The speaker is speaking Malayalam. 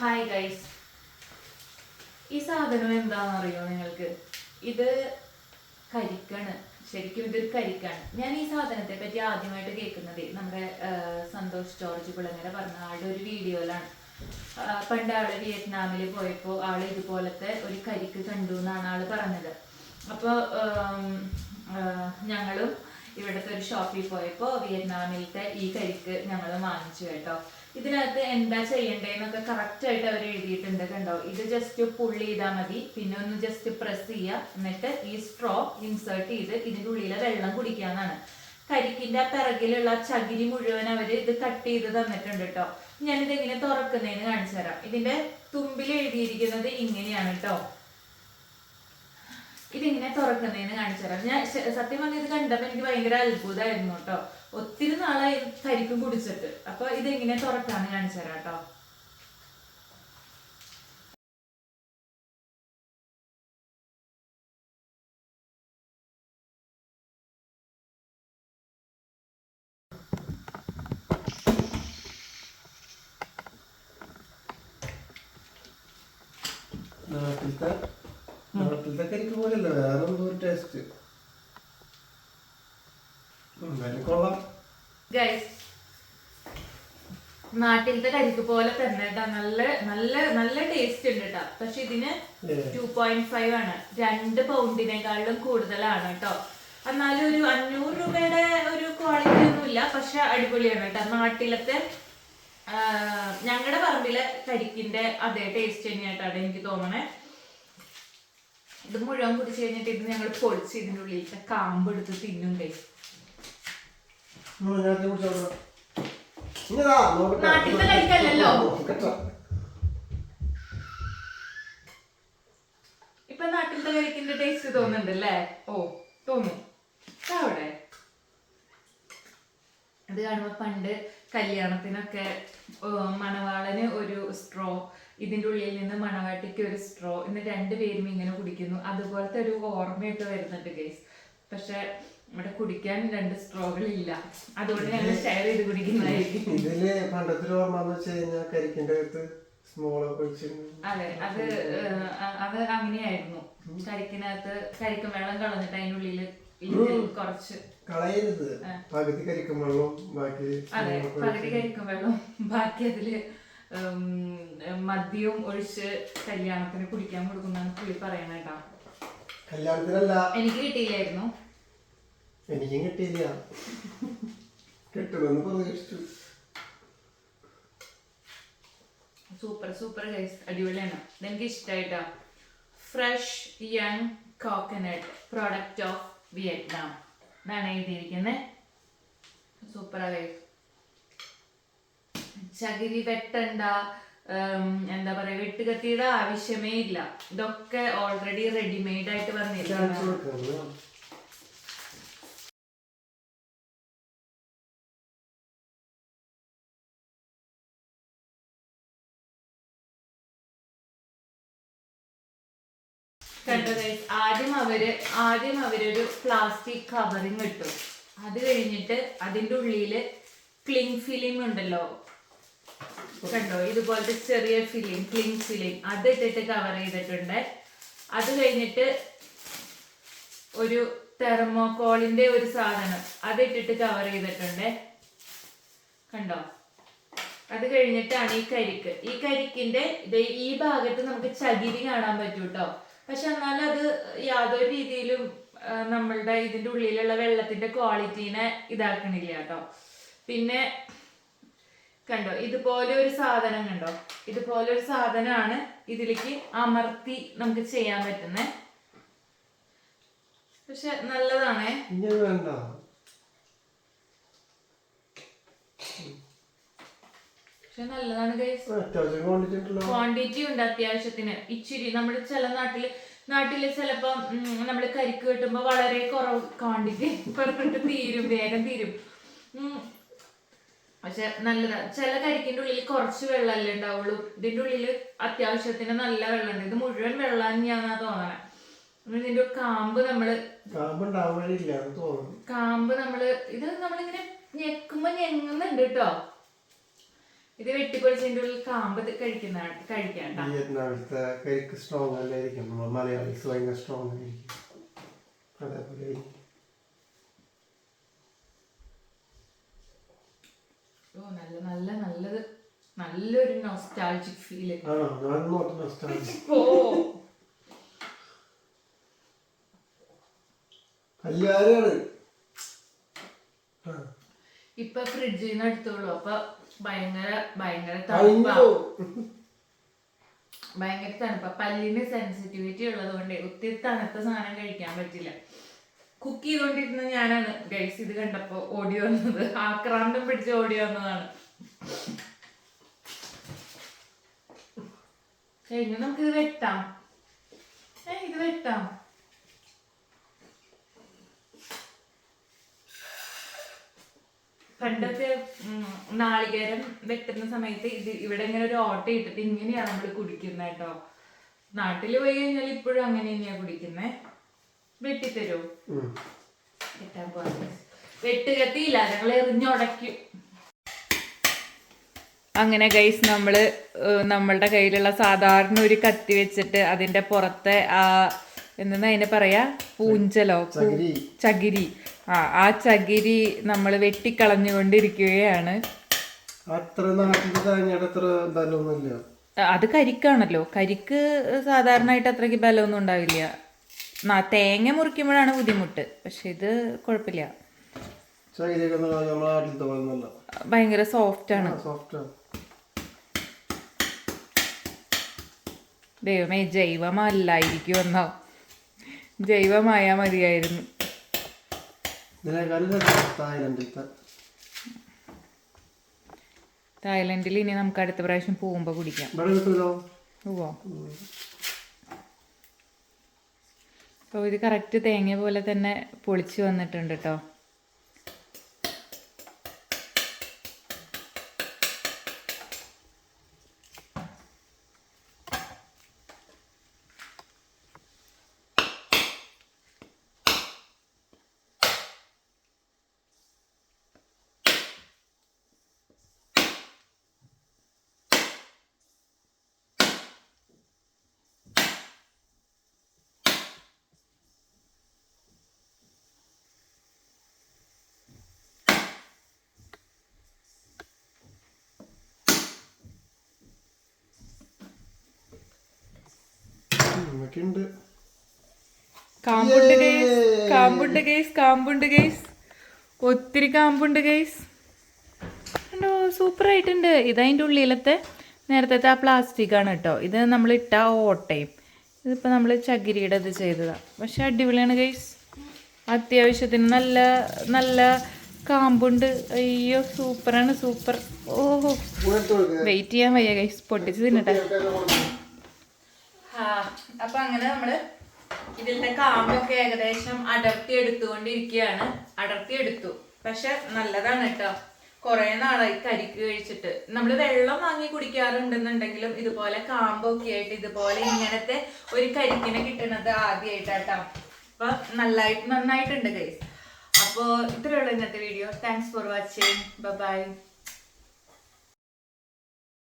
ഹായ് ഗൈസ് ഈ സാധനം എന്താണെന്നറിയോ നിങ്ങൾക്ക്? ഇത് കരിക്കാണ്. ശരിക്കും ഇതൊരു കരിക്കാണ്. ഞാൻ ഈ സാധനത്തെ പറ്റി ആദ്യമായിട്ട് കേൾക്കുന്നത് നമ്മുടെ സന്തോഷ് ജോർജ് പിള്ളങ്ങനെ പറഞ്ഞ ആളുടെ ഒരു വീഡിയോയിലാണ്. പണ്ട് ആൾ വിയറ്റ്നാമിൽ പോയപ്പോൾ ആൾ ഇതുപോലത്തെ ഒരു കരിക്ക് കണ്ടു എന്നാണ് ആൾ പറഞ്ഞത്. അപ്പോൾ ഞങ്ങളും ഇവിടുത്തെ ഒരു ഷോപ്പിൽ പോയപ്പോൾ വിയറ്റ്നാമിലത്തെ ഈ കരിക്ക് ഞങ്ങൾ വാങ്ങിച്ചു കേട്ടോ. ഇതിനകത്ത് എന്താ ചെയ്യണ്ടേന്നൊക്കെ കറക്റ്റ് ആയിട്ട് അവർ എഴുതിയിട്ടുണ്ട് കണ്ടോ? ഇത് ജസ്റ്റ് പുള്ളി ചെയ്താൽ മതി. പിന്നെ ഒന്ന് ജസ്റ്റ് പ്രസ് ചെയ്യുക. എന്നിട്ട് ഈ സ്ട്രോ ഇൻസേർട്ട് ചെയ്ത് ഇതിന്റെ ഉള്ളിലെ വെള്ളം കുടിക്കാന്നാണ് കരിക്കിന്റെ പിറകിലുള്ള ചകിരി മുഴുവൻ അവർ ഇത് കട്ട് ചെയ്ത് തന്നിട്ടുണ്ട് കേട്ടോ. ഞാനിത് എങ്ങനെ തുറക്കുന്നതിന് കാണിച്ചു തരാം. ഇതിന്റെ തുമ്പിൽ എഴുതിയിരിക്കുന്നത് ഇങ്ങനെയാണ് കേട്ടോ. ഇതിങ്ങനെ തുറക്കുന്നതിന് കാണിച്ചു തരാം. ഞാൻ സത്യം പറഞ്ഞ ഇത് കണ്ടപ്പോ എനിക്ക് ഭയങ്കര അത്ഭുതമായിരുന്നു കേട്ടോ. ഒത്തിരി നാളായി കരിക്കും കുടിച്ചിട്ട്. അപ്പൊ ഇതെങ്ങനെ തുറക്കാന്ന് കാണിച്ചു തരാം കേട്ടോ. നാട്ടിലത്തെ നാട്ടിലത്തെ കരിക്ക് പോലെയല്ല വേറെ എന്തോ ഒരു ടേസ്റ്റ് എന്നാലും കൊള്ളാം. ഗൈസ് നാട്ടിലത്തെ കരിക്ക് പോലെ തന്നെ. നല്ല നല്ല നല്ല ടേസ്റ്റ് ഉണ്ട് കേട്ടോ പക്ഷെ ഇതിന്. ടു പോയിന്റ് ഫൈവ് ആണ്. രണ്ട് പൗണ്ടിനേക്കാളും കൂടുതലാണ് കേട്ടോ എന്നാലും ഒരു അഞ്ഞൂറ് രൂപയുടെ ഒരു ക്വാളിറ്റി ഒന്നുമില്ല. പക്ഷെ അടിപൊളിയാണ് കേട്ടോ നാട്ടിലത്തെ ഞങ്ങളുടെ പറമ്പിലെ കരിക്കിന്റെ അതേ ടേസ്റ്റ് തന്നെയായിട്ടാണ് എനിക്ക് തോന്നണേ. ഇത് മുഴുവൻ കുടിച്ച് കഴിഞ്ഞിട്ട് ഇത് ഞങ്ങൾ പൊളിച്ച് ഇതിന്റെ ഉള്ളിലത്തെ കാമ്പ് എടുത്ത് തിന്നും കരിക്കല്ലല്ലോ. ഇപ്പൊ നാട്ടിലത്തെ കഴിക്കുന്ന ടേസ്റ്റ് തോന്നുന്നുണ്ട് അല്ലേ ഓ തോന്നും. അത് കാണുമ്പോ പണ്ട് കല്യാണത്തിനൊക്കെ മണവാളന് ഒരു സ്ട്രോ ഇതിന്റെ ഉള്ളിൽ നിന്ന് മണവാട്ടിക്ക് ഒരു സ്ട്രോ രണ്ട് രണ്ടുപേരും ഇങ്ങനെ കുടിക്കുന്നു. അതുപോലത്തെ ഒരു ഓർമ്മയൊക്കെ വരുന്നുണ്ട് ഗൈസ് പക്ഷെ ഇവിടെ കുടിക്കാൻ രണ്ട് സ്ട്രോകൾ ഇല്ല. അതുകൊണ്ട് ഞങ്ങൾ ഷെയർ ചെയ്ത് കുടിക്കുന്നതായിരിക്കും. ഇതിൽ പണ്ടത്തെ ഓർമ്മ എന്ന് വെച്ച് കഴിഞ്ഞാൽ കരിക്കിന്റെ അകത്ത് സ്മോളൊക്കെ വെച്ച് അതെ അത് അത് അങ്ങനെയായിരുന്നു. കരിക്കിനകത്ത് കരിക്കും വെള്ളം കളഞ്ഞിട്ട് അതിനുള്ളിൽ കുറച്ച് കളയരുത്. പകുതി കരിക്കും വെള്ളവും ബാക്കി അതെ പകുതി കരിക്കും വെള്ളം ബാക്കി അതിൽ മദ്യവും ഒഴിച്ച് കല്യാണത്തിന് കുടിക്കാൻ കൊടുക്കുന്നതാണ് പുള്ളി പറയണ കേട്ടോ. കല്യാണത്തിനല്ല. എനിക്ക് കിട്ടിയില്ലായിരുന്നു. എനിക്കും കിട്ടിയില്ല. കിട്ടുമെന്ന് പ്രതീക്ഷിച്ചു. സൂപ്പർ സൂപ്പർ ഗൈസ് അടിപൊളിയാണ്. ഇതെനിക്ക് ഇഷ്ടമായിട്ടാ fresh young coconut product of Vietnam എന്നാണ് എഴുതിയിരിക്കുന്നത് അല്ലേ ചകിരി വെട്ടണ്ട എന്താ പറയാ വെട്ടുകത്തിയുടെ ആവശ്യമേ ഇല്ല. ഇതൊക്കെ ഓൾറെഡി റെഡിമെയ്ഡ് ആയിട്ട് ചാൻസ് കണ്ടോ? ആദ്യം അവർ ആദ്യം അവരൊരു പ്ലാസ്റ്റിക് കവറിങ് ഇട്ടു. അത് കഴിഞ്ഞിട്ട് അതിന്റെ ഉള്ളിൽ ക്ലിങ് ഫിലിം ഉണ്ടല്ലോ. കണ്ടോ? ഇതുപോലത്തെ ചെറിയ ഫിലിം ക്ലിങ് ഫിലിം അത് ഇട്ടിട്ട് കവർ ചെയ്തിട്ടുണ്ട്. അത് കഴിഞ്ഞിട്ട് ഒരു തെർമോകോളിന്റെ ഒരു സാധനം. അത് ഇട്ടിട്ട് കവർ ചെയ്തിട്ടുണ്ട്. കണ്ടോ? അത് കഴിഞ്ഞിട്ടാണ് ഈ കരിക്ക്. ഈ കരിക്കിന്റെ ഈ ഭാഗത്ത് നമുക്ക് ചകിരി കാണാൻ പറ്റൂ കേട്ടോ പക്ഷെ എന്നാലും അത് യാതൊരു രീതിയിലും നമ്മളുടെ ഇതിന്റെ ഉള്ളിലുള്ള വെള്ളത്തിന്റെ ക്വാളിറ്റീനെ ഇതാക്കണില്ല കേട്ടോ. പിന്നെ കണ്ടോ ഇതുപോലെ ഒരു സാധനം കണ്ടോ? ഇതുപോലെ ഒരു സാധനമാണ് ഇതിലേക്ക് അമർത്തി നമുക്ക് ചെയ്യാൻ പറ്റുന്നത്. പക്ഷെ നല്ലതാണേ ഇനി അത് വേണ്ട പക്ഷെ നല്ലതാണ് ക്വാണ്ടിറ്റി ഉണ്ട് അത്യാവശ്യത്തിന്. ഇച്ചിരി നമ്മുടെ ചില നാട്ടിൽ നാട്ടിൽ ചിലപ്പം നമ്മൾ കരിക്ക് കിട്ടുമ്പോ വളരെ കുറവ് ക്വാണ്ടിറ്റി പെർഫെക്റ്റ് തീരും വേഗം തീരും. പക്ഷെ നല്ലതാ. ചില കരിക്കിന്റെ ഉള്ളിൽ കുറച്ച് വെള്ളമല്ലേ ഉണ്ടാവുള്ളൂ. ഇതിന്റെ ഉള്ളിൽ അത്യാവശ്യത്തിന് നല്ല വെള്ളമുണ്ട്. ഇത് മുഴുവൻ വെള്ളം തന്നെയാന്നാ തോന്നണേ ഇതിന്റെ കാമ്പ് നമ്മൾ കാമ്പ് നമ്മൾ ഇത് നമ്മളിങ്ങനെ ഞെക്കുമ്പോ ഞെങ്ങുന്നുണ്ട് കേട്ടോ ഇത് വെട്ടിപ്പൊളിച്ചതിന്റെ ഉള്ളിൽ കാമ്പ് കഴിക്കുന്ന കഴിക്കാണ്ട വിയറ്റ്നാമിലത്തെ കരിക്ക് സ്ട്രോങ് അല്ലായിരിക്കും. നമ്മൾ മലയാളീസ് ഭയങ്കര സ്ട്രോങ് ആയിരിക്കും. അതേപോലെ ആയിരിക്കും. ഓ നല്ല നല്ല നല്ലത്. നല്ലൊരു നൊസ്റ്റാൾജിക് ഫീൽ ആണോ? ഞാൻ നോട്ട്. ഓ. ഇപ്പൊ ഫ്രിഡ്ജിൽ നിന്ന് എടുത്തോളൂ. അപ്പൊ ഭയങ്കര ഭയങ്കര തണുപ്പാ. ഭയങ്കര തണുപ്പാ. പല്ലിന് സെൻസിറ്റിവിറ്റി ഉള്ളത് കൊണ്ട് ഒത്തിരി തണുത്ത സാധനം കഴിക്കാൻ പറ്റില്ല. കുക്ക് ചെയ്തോണ്ടിരുന്ന ഞാനാണ്. ഗൈസ് ഇത് കണ്ടപ്പോ ഓടി വന്നത്. ആക്രാന്തം പിടിച്ച് ഓടി വന്നതാണ്. കഴിഞ്ഞു നമുക്കിത് വെട്ടാം. ഏ ഇത് വെട്ടാം. പണ്ടൊക്കെ നാളികേരം വെട്ടുന്ന സമയത്ത് ഇത് ഇവിടെ ഇങ്ങനെ ഒരു ഓട്ട ഇട്ടിട്ട് ഇങ്ങനെയാണ് നമ്മൾ കുടിക്കുന്നത് കേട്ടോ. നാട്ടിൽ പോയി കഴിഞ്ഞാൽ ഇപ്പോഴും അങ്ങനെ തന്നെയാ കുടിക്കുന്നത് വെട്ടിത്തരൂ. വെട്ടാൻ പോകാൻ വെട്ട് കത്തിയില്ല ഞങ്ങൾ എറിഞ്ഞുടയ്ക്കും അങ്ങനെ ഗൈസ് നമ്മൾ നമ്മളുടെ കയ്യിലുള്ള സാധാരണ ഒരു കത്തി വെച്ചിട്ട് അതിന്റെ പുറത്തെ ആ എന്താ അതിനെ പറയാ? പൂഞ്ചലോ? ചകിരി. ആ ആ ചകിരി നമ്മൾ വെട്ടിക്കളഞ്ഞുകൊണ്ടിരിക്കുകയാണ്. അത്ര നാട്ടിൽ തേങ്ങയുടെ അത്ര ബലമൊന്നുമില്ല. അത് കരിക്കാണല്ലോ. കരിക്ക് സാധാരണയായിട്ട് അത്രയ്ക്ക് ബലമൊന്നും ഉണ്ടാവില്ല. തേങ്ങ മുറിക്കുമ്പോഴാണ് ബുദ്ധിമുട്ട്. പക്ഷെ ഇത് കുഴപ്പമില്ല. ഭയങ്കര സോഫ്റ്റ് ആണ്. ദൈവമേ ജൈവമല്ലായിരിക്കും എന്നോ ജൈവമായാ മതിയായിരുന്നു. ഇതിനേക്കാളും രസം തായ്ലൻഡിലത്തെ തായ്ലൻഡിൽ ഇനി നമുക്ക് അടുത്ത പ്രാവശ്യം പോകുമ്പോൾ കുടിക്കാം. ഇവിടെ ഓ അപ്പോൾ ഇത് കറക്റ്റ് തേങ്ങ പോലെ തന്നെ പൊളിച്ച് വന്നിട്ടുണ്ട് കേട്ടോ ഉണ്ട് കാമ്പുണ്ട് ഗൈസ് കാമ്പുണ്ട് ഗൈസ് കാമ്പുണ്ട് ഗൈസ് ഒത്തിരി കാമ്പുണ്ട് ഗൈസ് കണ്ടോ സൂപ്പർ ആയിട്ടുണ്ട് ഇത് അതിന്റെ ഉള്ളിലത്തെ നേരത്തെ ആ പ്ലാസ്റ്റിക് ആണ് കേട്ടോ. ഇത് നമ്മൾ ഇട്ട ഓട്ടയും. ഇതിപ്പോൾ നമ്മൾ ചകിരിയുടെ ഇത് ചെയ്തതാണ് പക്ഷെ അടിപൊളിയാണ് ഗൈസ് അത്യാവശ്യത്തിന് നല്ല നല്ല കാമ്പുണ്ട്. അയ്യോ സൂപ്പറാണ് സൂപ്പർ. ഓഹോ. വെയിറ്റ് ചെയ്യാൻ വയ്യ ഗൈസ് പൊട്ടിച്ച് തിന്നട്ടെ. അപ്പൊ അങ്ങനെ നമ്മൾ ഇതിന്റെ കാമ്പൊക്കെ ഏകദേശം അടർത്തി എടുത്തുകൊണ്ടിരിക്കുകയാണ്. അടർത്തി എടുത്തു. പക്ഷെ നല്ലതാണ് കേട്ടോ. കുറെ നാളായി കരിക്ക് കഴിച്ചിട്ട്. നമ്മൾ വെള്ളം വാങ്ങി കുടിക്കാറുണ്ടെന്നുണ്ടെങ്കിലും ഇതുപോലെ കാമ്പൊക്കെ ആയിട്ട് ഇതുപോലെ ഇങ്ങനത്തെ ഒരു കരിക്കിനെ കിട്ടുന്നത് ആദ്യമായിട്ടാട്ടോ അപ്പൊ നല്ലായിട്ട് നന്നായിട്ടുണ്ട് ഗൈസ് അപ്പോ ഇത്രയുള്ള ഇന്നത്തെ video thanks for watching bye